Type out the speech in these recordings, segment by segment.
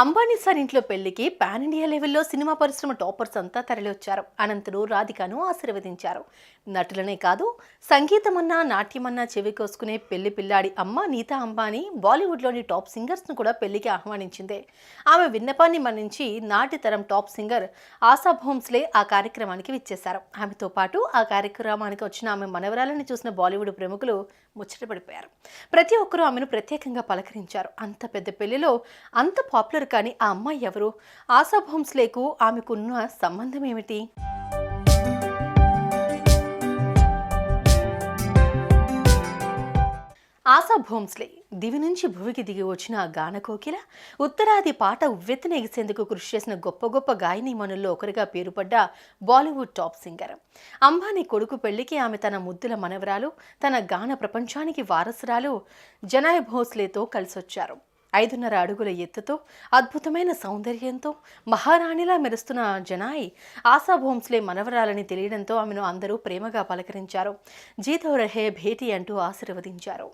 Ambani sir ఇంట్లో పెళ్ళికి pan India లెవెల్లో సినిమా పరిశ్రమ టాపర్స్ అంతా తరలివచ్చారు. అనంతరం రాధికను ఆశీర్వదించారు. నటులనే కాదు సంగీతమన్నా నాట్యమన్నా చెవి కోసుకునే పెళ్ళి పిల్లాడి అమ్మ నీతా అంబానీ బాలీవుడ్లోని టాప్ సింగర్స్ను కూడా పెళ్ళికి ఆహ్వానించింది. ఆమె విన్నపాన్ని మన్నించి నాటి తరం టాప్ సింగర్ ఆశా భోమ్స్లే ఆ కార్యక్రమానికి విచ్చేశారు. ఆమెతో పాటు ఆ కార్యక్రమానికి వచ్చిన ఆమె మనవరాలను చూసిన బాలీవుడ్ ప్రముఖులు ముచ్చటపడిపోయారు. ప్రతి ఒక్కరూ ఆమెను ప్రత్యేకంగా పలకరించారు. అంత పెద్ద పెళ్ళిలో అంత పాపులర్ కానీ ఆ అమ్మాయి ఎవరు? ఆశా భోంస్లేకు ఆమెకున్న సంబంధం ఏమిటి ఆశా భోంస్లే దివి నుంచి భువికి దిగి వచ్చిన ఆ గాన కోకిల ఉత్తరాది పాట ఉవ్వెత్తున ఎగిసేందుకు కృషి చేసిన గొప్ప గొప్ప గాయనీమణుల్లో ఒకరిగా పేరుపడ్డ బాలీవుడ్ టాప్ సింగర్. అంబానీ కొడుకు పెళ్ళికి ఆమె తన ముద్దుల మనవరాలు తన గాన ప్రపంచానికి వారసురాలు జనాయ్ భోస్లేతో కలిసొచ్చారు. ఐదున్నర అడుగుల ఎత్తుతో అద్భుతమైన సౌందర్యంతో మహారాణిలా మెరుస్తున్న జనాయి ఆశా భోంస్లే మనవరాలని తెలియడంతో ఆమెను అందరూ ప్రేమగా పలకరించారు. జీతో రహే భేటీ అంటూ ఆశీర్వదించారు.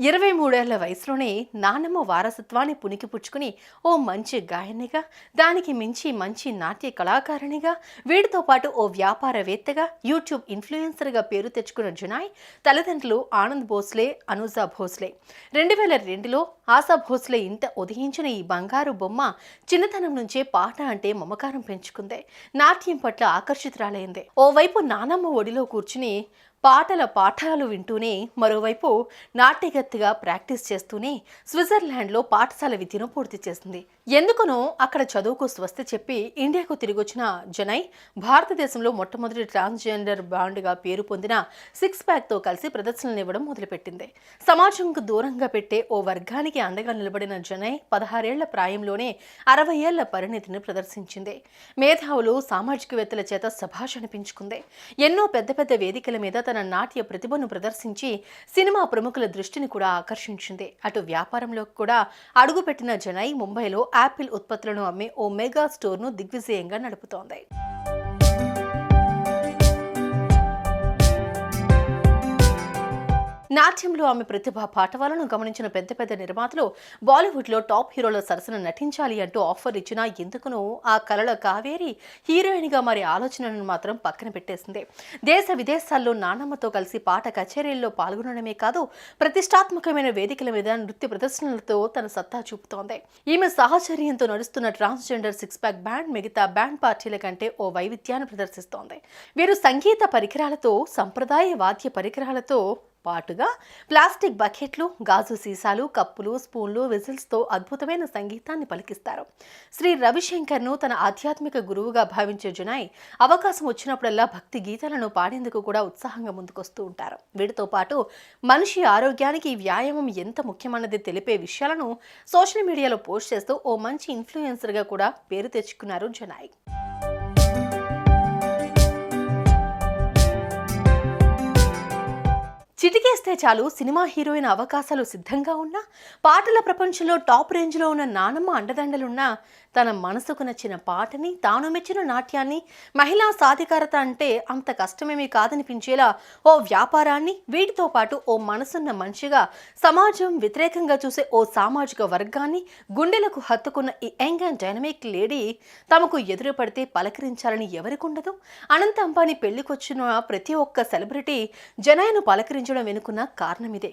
ఇరవై మూడేళ్ళ వయసులోనే నానమ్మ వారసత్వాన్ని పుణికిపుచ్చుకుని ఓ మంచి గాయనిగా దానికి మించి మంచి నాట్య కళాకారిణిగా వీడితో పాటు ఓ వ్యాపారవేత్తగా యూట్యూబ్ ఇన్ఫ్లుయెన్సర్గా పేరు తెచ్చుకున్న జునాయ్ తల్లిదండ్రులు ఆనంద్ భోస్లే అనుజా భోస్లే. రెండు వేల రెండులో ఆశా భోస్లే ఇంత ఉదయించిన ఈ బంగారు బొమ్మ చిన్నతనం నుంచే పాట అంటే మమకారం పెంచుకుంది. నాట్యం పట్ల ఆకర్షితురాలైంది. ఓవైపు నానమ్మ ఒడిలో కూర్చుని పాటల పాఠాలు వింటూనే మరోవైపు నాట్యగత్తిగా ప్రాక్టీస్ చేస్తూనే స్విట్జర్లాండ్లో పాఠశాల విద్యను పూర్తి చేసింది. ఎందుకునో అక్కడ చదువుకు స్వస్తి చెప్పి ఇండియాకు తిరిగొచ్చిన జనై భారతదేశంలో మొట్టమొదటి ట్రాన్స్జెండర్ బాండ్గా పేరు పొందిన సిక్స్ ప్యాక్తో కలిసి ప్రదర్శనలు ఇవ్వడం మొదలుపెట్టింది. సమాజంకు దూరంగా పెట్టే ఓ వర్గానికి అండగా నిలబడిన జనై పదహారేళ్ళ ప్రాయంలోనే అరవై ఏళ్ళ పరిణితిని ప్రదర్శించింది. మేధావులు సామాజికవేత్తల చేత సభాష్ అనిపించుకుంది. ఎన్నో పెద్ద పెద్ద వేదికల మీద తన నాట్య ప్రతిభను ప్రదర్శించి సినిమా ప్రముఖుల దృష్టిని కూడా ఆకర్షించింది. అటు వ్యాపారంలో కూడా అడుగుపెట్టిన జనై ముంబైలో యాపిల్ ఉత్పత్తులను అమ్మే ఓ మెగా స్టోర్ను దిగ్విజయంగా నడుపుతోంది. నాట్యంలో ఆమె ప్రతిభ పాఠవాలను గమనించిన పెద్ద పెద్ద నిర్మాతలు బాలీవుడ్లో టాప్ హీరోల సరసన నటించాలి అంటూ ఆఫర్ ఇచ్చినా ఎందుకునో ఆ కళలో కావేరి హీరోయిన్గా మరి ఆలోచనను మాత్రం పక్కన పెట్టేసింది. దేశ విదేశాల్లో నానమ్మతో కలిసి పాట కచేరీల్లో పాల్గొనడమే కాదు ప్రతిష్టాత్మకమైన వేదికల మీద నృత్య ప్రదర్శనలతో తన సత్తా చూపుతోంది. ఈమె సాహచర్యంతో నడుస్తున్న ట్రాన్స్జెండర్ సిక్స్ ప్యాక్ బ్యాండ్ మిగతా బ్యాండ్ పార్టీల కంటే ఓ వైవిధ్యాన్ని ప్రదర్శిస్తోంది. వీరు సంగీత పరికరాలతో సంప్రదాయ వాద్య పరికరాలతో పాటుగా ప్లాస్టిక్ బకెట్లు గాజు సీసాలు కప్పులు స్పూన్లు విజిల్స్తో అద్భుతమైన సంగీతాన్ని పలికిస్తారు. శ్రీ రవిశంకర్ను తన ఆధ్యాత్మిక గురువుగా భావించే జునాయ్ అవకాశం వచ్చినప్పుడల్లా భక్తి గీతాలను పాడేందుకు కూడా ఉత్సాహంగా ముందుకొస్తూ ఉంటారు. వీటితో పాటు మనిషి ఆరోగ్యానికి వ్యాయామం ఎంత ముఖ్యమైనది తెలిపే విషయాలను సోషల్ మీడియాలో పోస్ట్ చేస్తూ ఓ మంచి ఇన్ఫ్లుయెన్సర్గా కూడా పేరు తెచ్చుకున్నారు జునాయ్ చిటికేస్తే చాలు సినిమా హీరోయిన్ అవకాశాలు సిద్ధంగా ఉన్నా పాటల ప్రపంచంలో టాప్ రేంజ్లో ఉన్న నానమ్మ అండదండలున్నా తన మనసుకు నచ్చిన పాటని తాను మెచ్చిన నాట్యాన్ని మహిళా సాధికారత అంటే అంత కష్టమేమీ కాదనిపించేలా ఓ వ్యాపారాన్ని వీటితో పాటు ఓ మనసున్న మనిషిగా సమాజం వ్యతిరేకంగా చూసే ఓ సామాజిక వర్గాన్ని గుండెలకు హత్తుకున్న ఈ యంగ్ అండ్ డైనమిక్ లేడీ తమకు ఎదురు పడితే పలకరించాలని ఎవరికుండదు అనంత అంబానీ పెళ్ళికొచ్చిన ప్రతి ఒక్క సెలబ్రిటీ జనాయను పలకరించడం వెనుకున్న కారణమిదే.